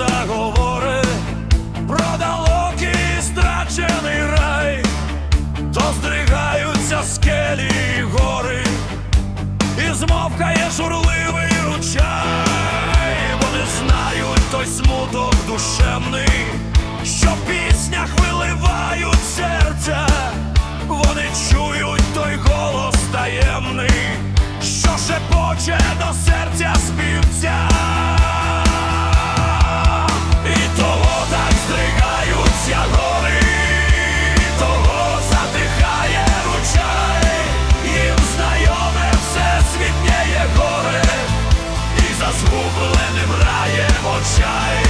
заговори. Про далекий страчений рай, то здригаються скелі й гори, і змовкає журливий ручай, вони знають той смуток душевний, що в піснях виливають серця, вони чують той голос таємний, що шепоче до серця співця. shine